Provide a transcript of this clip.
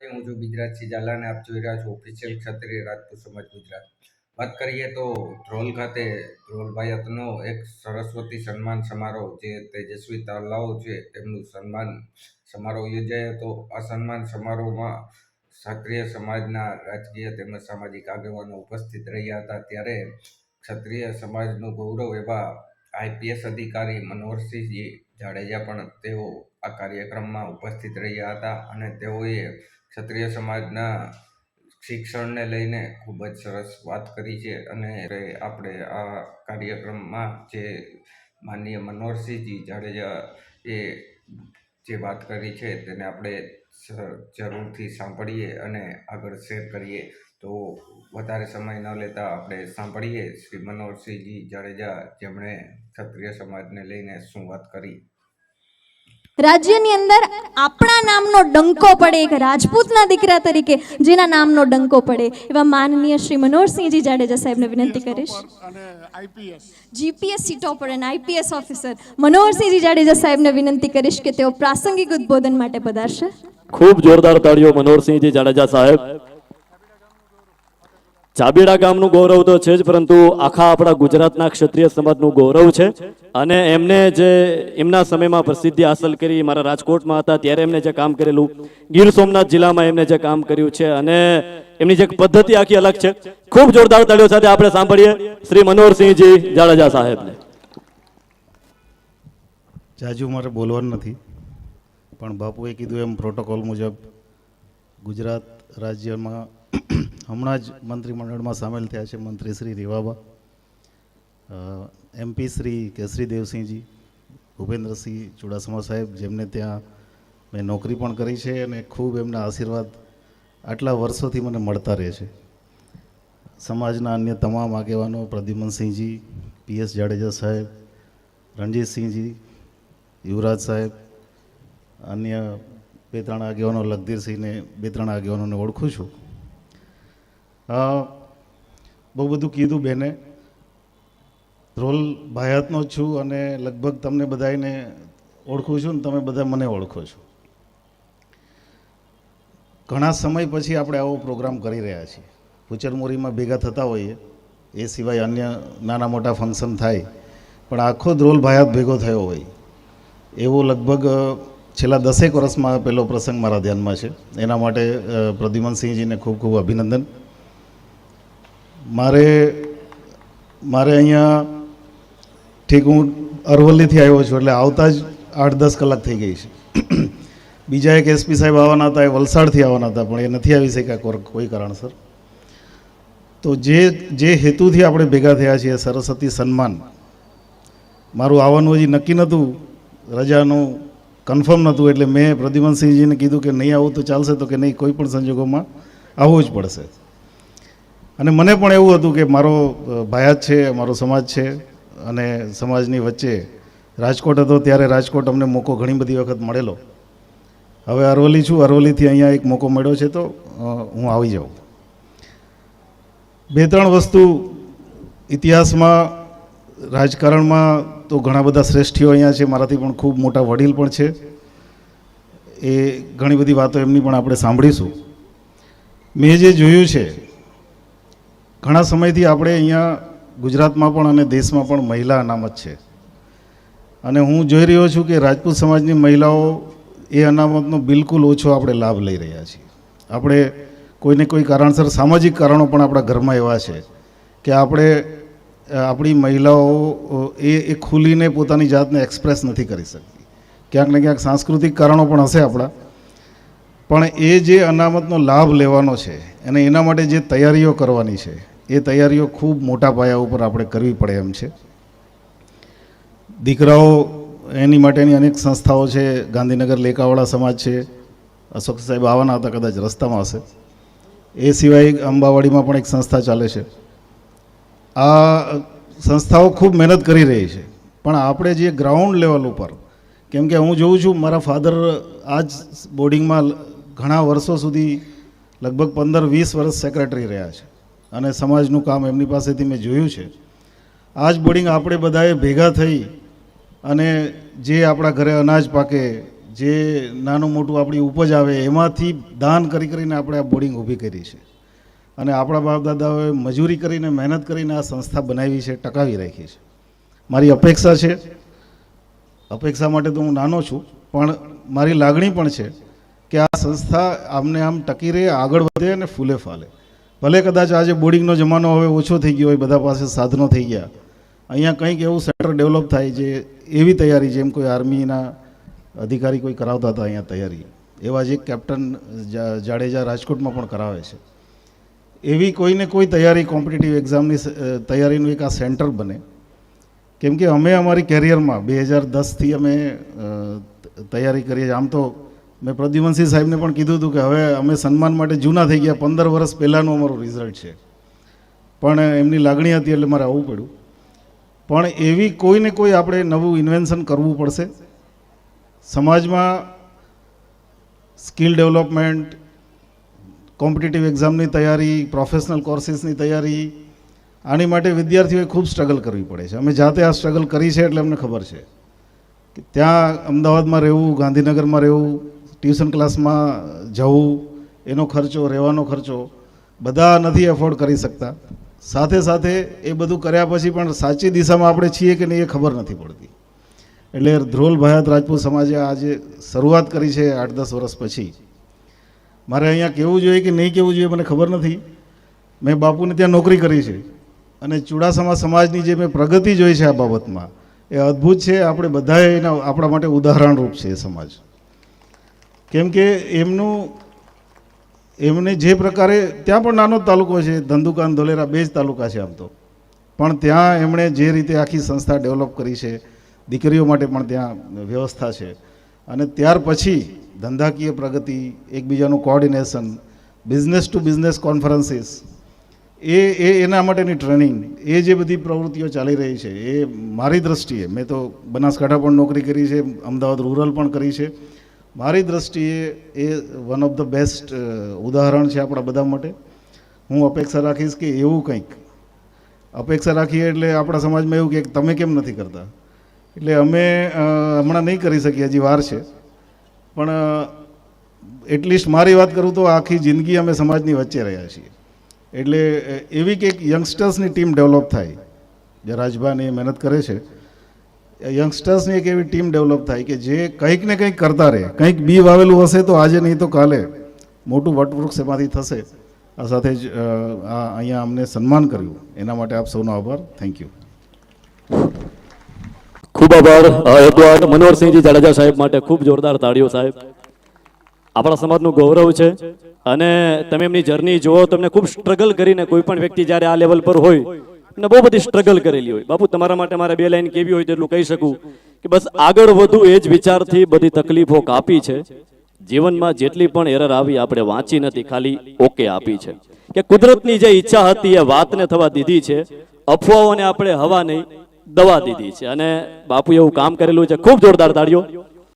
હું છું ગુજરાત સિજાલા અને આપ જોઈ રહ્યા છો ઓફિશિયલ ક્ષત્રિય રાજપૂત સમાજ ગુજરાત. વાત કરીએ તો ધ્રોલ ખાતે, ધ્રોલભાઈ અતનો એક સરસ્વતી સન્માન સમારોહ જે તેજસ્વી તાલાઓ છે, તેમનું સન્માન સમારોહ યોજાયો હતો. આ સન્માન સમારોહમાં ક્ષત્રિય સમાજના રાજકીય તેમજ સામાજિક આગેવાનો ઉપસ્થિત રહ્યા હતા. ત્યારે ક્ષત્રિય સમાજનું ગૌરવ એવા આઈપીએસ અધિકારી મનોહરસિંહજી જાડેજા પણ તેઓ આ કાર્યક્રમમાં ઉપસ્થિત રહ્યા હતા અને તેઓએ ક્ષત્રિય સમાજના શિક્ષણને લઈને ખૂબ જ સરસ વાત કરી છે અને આપણે આ કાર્યક્રમમાં જે માનનીય મનોહરસિંહજી જાડેજા એ જે વાત કરી છે તેને આપણે જરૂરથી સાંભળીએ અને આગળ શેર કરીએ. તો વધારે સમય ન લેતા આપણે સાંભળીએ શ્રી મનોહરસિંહજી જાડેજા જેમણે ક્ષત્રિય સમાજને લઈને શું વાત કરી. રાજ્યની અંદર આપણા નામનો ડંકો પડે એક રાજપૂતના દીકરા તરીકે જેના નામનો ડંકો પડે. એવા માનનીય શ્રી મનોહરસિંહજી જાડેજા સાહેબને વિનંતી કરીશ. જીપીએસ સીટો જીપીએસસી અને આઈપીએસ ઓફિસર. મનોહરસિંહજી જાડેજા સાહેબને વિનંતી કરીશ કે તેઓ પ્રાસંગિક ઉદ્બોધન માટે પધારશે. ખૂબ જોરદાર તાળીઓ મનોહરસિંહજી જાડેજા સાહેબ. ચાબીડા ગામનું ગૌરવ તો છે જ, પરંતુ આખા આપણા ગુજરાતના ક્ષત્રિય સમાજનું ગૌરવ છે. અને એમને જે એમના સમયમાં પ્રસિદ્ધિ હાંસલ કરી મારા રાજકોટમાં હતા, ત્યારે એમને જે કામ કરેલું, ગીર સોમનાથ જિલ્લામાં એમને જે કામ કર્યું છે અને એમની જે પદ્ધતિ આખી અલગ છે. ખૂબ જોરદાર તાળીઓ સાથે આપણે સાંભળીએ શ્રી મનોહરસિંહજી જાડેજા સાહેબને. જાજુ મારે બોલવાનું નથી, પણ બાપુએ કીધું એમ પ્રોટોકોલ મુજબ ગુજરાત રાજ્યમાં હમણાં જ મંત્રીમંડળમાં સામેલ થયા છે મંત્રી શ્રી રેવાબા એમપી શ્રી કેસરી દેવસિંહજી, ભૂપેન્દ્રસિંહ ચુડાસમા સાહેબ, જેમને ત્યાં મેં નોકરી પણ કરી છે અને ખૂબ એમના આશીર્વાદ આટલા વર્ષોથી મને મળતા રહે છે. સમાજના અન્ય તમામ આગેવાનો, પ્રદ્યુમનસિંહજી પીએસ જાડેજા સાહેબ, રણજીતસિંહજી, યુવરાજ સાહેબ, અન્ય બે ત્રણ આગેવાનો, લગધીરસિંહને બે ત્રણ આગેવાનોને ઓળખું છું. બહુ બધું કીધું બેને. રોલ ભાયાતનો છું અને લગભગ તમને બધાને ઓળખું છું ને તમે બધા મને ઓળખો છો. ઘણા સમય પછી આપણે આવો પ્રોગ્રામ કરી રહ્યા છીએ. ફુચરમોરીમાં ભેગા થતા હોઈએ, એ સિવાય અન્ય નાના મોટા ફંક્શન થાય, પણ આખો ધ્રોલ ભાયાત ભેગો થયો હોય. એવો લગભગ છેલ્લા દસેક વર્ષમાં પહેલો પ્રસંગ મારા ધ્યાનમાં છે. એના માટે પ્રદ્યુમનસિંહજીને ખૂબ ખૂબ અભિનંદન. મારે મારે અહીંયા ઠીક હું અરવલ્લીથી આવ્યો છું, એટલે આવતા જ આઠ દસ કલાક થઈ ગઈ છે. બીજા એક એસપી સાહેબ આવવાના હતા, એ વલસાડથી આવવાના હતા, પણ એ નથી આવી શક્યા કોઈ કારણસર. તો જે જે હેતુથી આપણે ભેગા થયા છીએ, સરસ્વતી સન્માન, મારું આવવાનું હજી નક્કી નહોતું, રજાનું કન્ફર્મ નહોતું, એટલે મેં પ્રદ્યુમનસિંહજીને કીધું કે નહીં આવું તો ચાલશે, તો કે નહીં, કોઈ પણ સંજોગોમાં આવવું જ પડશે. અને મને પણ એવું હતું કે મારો ભાયા ભાયાત છે, મારો સમાજ છે અને સમાજની વચ્ચે રાજકોટ હતો ત્યારે રાજકોટ અમને મોકો ઘણી બધી વખત મળેલો. હવે અરવલ્લી છું, અરવલ્લીથી અહીંયા એક મોકો મળ્યો છે તો હું આવી જાઉં. બે ત્રણ વસ્તુ ઇતિહાસમાં, રાજકારણમાં તો ઘણા બધા શ્રેષ્ઠીઓ અહીંયા છે, મારાથી પણ ખૂબ મોટા વડીલ પણ છે. એ ઘણી બધી વાતો એમની પણ આપણે સાંભળીશું. મેં જે જોયું છે ઘણા સમયથી આપણે અહીંયા ગુજરાતમાં પણ અને દેશમાં પણ મહિલા અનામત છે. અને હું જોઈ રહ્યો છું કે રાજપૂત સમાજની મહિલાઓ એ અનામતનો બિલકુલ ઓછો આપણે લાભ લઈ રહ્યા છીએ. આપણે કોઈને કોઈ કારણસર સામાજિક કારણો પણ આપણા ઘરમાં એવા છે કે આપણે, આપણી મહિલાઓ, એ એ ખુલીને પોતાની જાતને એક્સપ્રેસ નથી કરી શકતી. ક્યાંક ને ક્યાંક સાંસ્કૃતિક કારણો પણ હશે આપણા. પણ એ જે અનામતનો લાભ લેવાનો છે, અને એના માટે જે તૈયારીઓ કરવાની છે, એ તૈયારીઓ ખૂબ મોટા પાયા ઉપર આપણે કરવી પડે એમ છે. દીકરાઓ એની માટેની અનેક સંસ્થાઓ છે, ગાંધીનગર લેકાવાળા સમાજ છે, અશોક સાહેબ આવવાના હતા કદાચ રસ્તામાં હશે. એ સિવાય અંબાવાડીમાં પણ એક સંસ્થા ચાલે છે. આ સંસ્થાઓ ખૂબ મહેનત કરી રહી છે. પણ આપણે જે ગ્રાઉન્ડ લેવલ ઉપર, કેમ કે હું જોઉં છું, મારા ફાધર આ જ બોર્ડિંગમાં ઘણા વર્ષો સુધી લગભગ પંદર, વીસ વર્ષ સેક્રેટરી રહ્યા છે. અને સમાજનું કામ એમની પાસેથી મેં જોયું છે. આ જ બોર્ડિંગ આપણે બધાએ ભેગા થઈ અને જે આપણા ઘરે અનાજ પાકે, જે નાનું મોટું આપણી ઉપજ આવે, એમાંથી દાન કરી કરીને આપણે આ બોર્ડિંગ ઊભી કરી છે. અને આપણા બાપ દાદાઓએ મજૂરી કરીને, મહેનત કરીને આ સંસ્થા બનાવી છે, ટકાવી રાખી છે. મારી અપેક્ષા છે. અપેક્ષા માટે તો હું નાનો છું, પણ મારી લાગણી પણ છે કે આ સંસ્થા આમને આમ ટકી રહે, આગળ વધે અને ફૂલે ફાલે. ભલે કદાચ આજે બોર્ડિંગનો જમાનો હવે ઓછો થઈ ગયો હોય, બધા પાસે સાધનો થઈ ગયા. અહીંયા કંઈક એવું સેન્ટર ડેવલપ થાય જે એવી તૈયારી જેમ કોઈ આર્મીના અધિકારી કોઈ કરાવતા હતા અહીંયા તૈયારી. એવા જ કેપ્ટન જાડેજા રાજકોટમાં પણ કરાવે છે. એવી કોઈને કોઈ તૈયારી, કોમ્પિટિટિવ એક્ઝામની તૈયારીનું એક આ સેન્ટર બને. કેમ કે અમે અમારી કેરિયરમાં બે હજાર દસથી અમે તૈયારી કરીએ આમ તો મેં પ્રદ્યુમનસિંહ સાહેબને પણ કીધું હતું કે હવે અમે સન્માન માટે જૂના થઈ ગયા, પંદર વર્ષ પહેલાંનું અમારું રિઝલ્ટ છે. પણ એમની લાગણી હતી એટલે મારે આવવું પડ્યું. પણ એવી કોઈને કોઈ આપણે નવું ઇન્વેન્શન કરવું પડશે. સમાજમાં સ્કિલ ડેવલપમેન્ટ કોમ્પિટિટિવ એક્ઝામની તૈયારી પ્રોફેશનલ કોર્સીસની તૈયારી, આની માટે વિદ્યાર્થીઓએ ખૂબ સ્ટ્રગલ કરવી પડે છે. અમે જાતે આ સ્ટ્રગલ કરી છે એટલે અમને ખબર છે. કે ત્યાં અમદાવાદમાં રહેવું, ગાંધીનગરમાં રહેવું ટ્યુશન ક્લાસમાં જવું, એનો ખર્ચો, રહેવાનો ખર્ચો, બધા નથી એફોર્ડ કરી શકતા. સાથે સાથે એ બધું કર્યા પછી પણ સાચી દિશામાં આપણે છીએ કે નહીં એ ખબર નથી પડતી. એટલે ધ્રોલ ભાયાત રાજપૂત સમાજે આજે શરૂઆત કરી છે આઠ દસ વર્ષ પછી. મારે અહીંયા કહેવું જોઈએ કે નહીં કહેવું જોઈએ મને ખબર નથી. મેં બાપુને ત્યાં નોકરી કરી છે. અને ચુડાસમા સમાજની જે મેં પ્રગતિ જોઈ છે આ બાબતમાં, એ અદ્ભુત છે. આપણે બધાએ એના આપણા માટે ઉદાહરણરૂપ છે એ સમાજ. કેમ કે એમનું, એમને જે પ્રકારે, ત્યાં પણ નાનો તાલુકો છે ધંધુકાન ધોલેરા, બે જ તાલુકા છે આમ તો. પણ ત્યાં એમણે જે રીતે આખી સંસ્થા ડેવલપ કરી છે, દીકરીઓ માટે પણ ત્યાં વ્યવસ્થા છે. અને ત્યાર પછી ધંધાકીય પ્રગતિ, એકબીજાનું coordination business to business conferences એ એ એના માટેની ટ્રેનિંગ એ જે બધી પ્રવૃત્તિઓ ચાલી રહી છે, એ મારી દ્રષ્ટિએ, મેં તો બનાસકાંઠા પણ નોકરી કરી છે, અમદાવાદ રૂરલ પણ કરી છે મારી દ્રષ્ટિએ એ વન ઓફ ધ બેસ્ટ ઉદાહરણ છે આપણા બધા માટે. હું અપેક્ષા રાખીશ કે એવું કંઈક. અપેક્ષા રાખીએ એટલે આપણા સમાજમાં એવું કે તમે કેમ નથી કરતા? એટલે અમે હમણાં નહીં કરી શકીએ, હજી વાર છે. પણ એટલીસ્ટ મારી વાત કરું તો આખી જિંદગી અમે સમાજની વચ્ચે રહ્યા છીએ. એટલે એવી કંઈક યંગસ્ટર્સની ટીમ ડેવલપ થાય. જે રાજભાની મહેનત કરે છે. યંગસ્ટર્સની એક એવી ટીમ ડેવલપ થાય કે જે કંઈક ને કંઈક કરતા રહે. કંઈક બી વાવેલું હશે તો આજે નહીં તો કાલે. મોટું વટવૃક્ષ એમાંથી થશે. આ સાથે જ આ અહીંયા અમને સન્માન કર્યું. એના માટે આપ સૌનો આભાર. થેન્ક યુ ખૂબ આભાર. અ, એડવર્ડ મનોહરસિંહજી જાડેજા સાહેબ માટે ખૂબ જોરદાર તાળીઓ સાહેબ. આપણા સમાજનું ગૌરવ છે અને તમે એમની જર્ની જુઓ તમને ખૂબ સ્ટ્રગલ કરીને કોઈ પણ વ્યક્તિ જ્યારે આ લેવલ પર હોય ને બહુ બધી સ્ટ્રગલ કરેલી હોય. બાપુ, તમારા માટે મારે બે લાઈન કેવી હોય તેટલું કહી શકું કે બસ આગળ વધુ એ જ વિચારથી બધી તકલીફો કાપી છે. જીવનમાં જેટલી પણ એરર આવી આપણે વાંચી નથી, ખાલી ઓકે આપી છે. કે કુદરતની જે ઈચ્છા હતી એ વાતને થવા દીધી છે. અફવાઓને આપણે હવા નહીં, દવા દીધી છે. અને બાપુ એવું કામ કરેલું છે. ખૂબ જોરદાર તાળીઓ.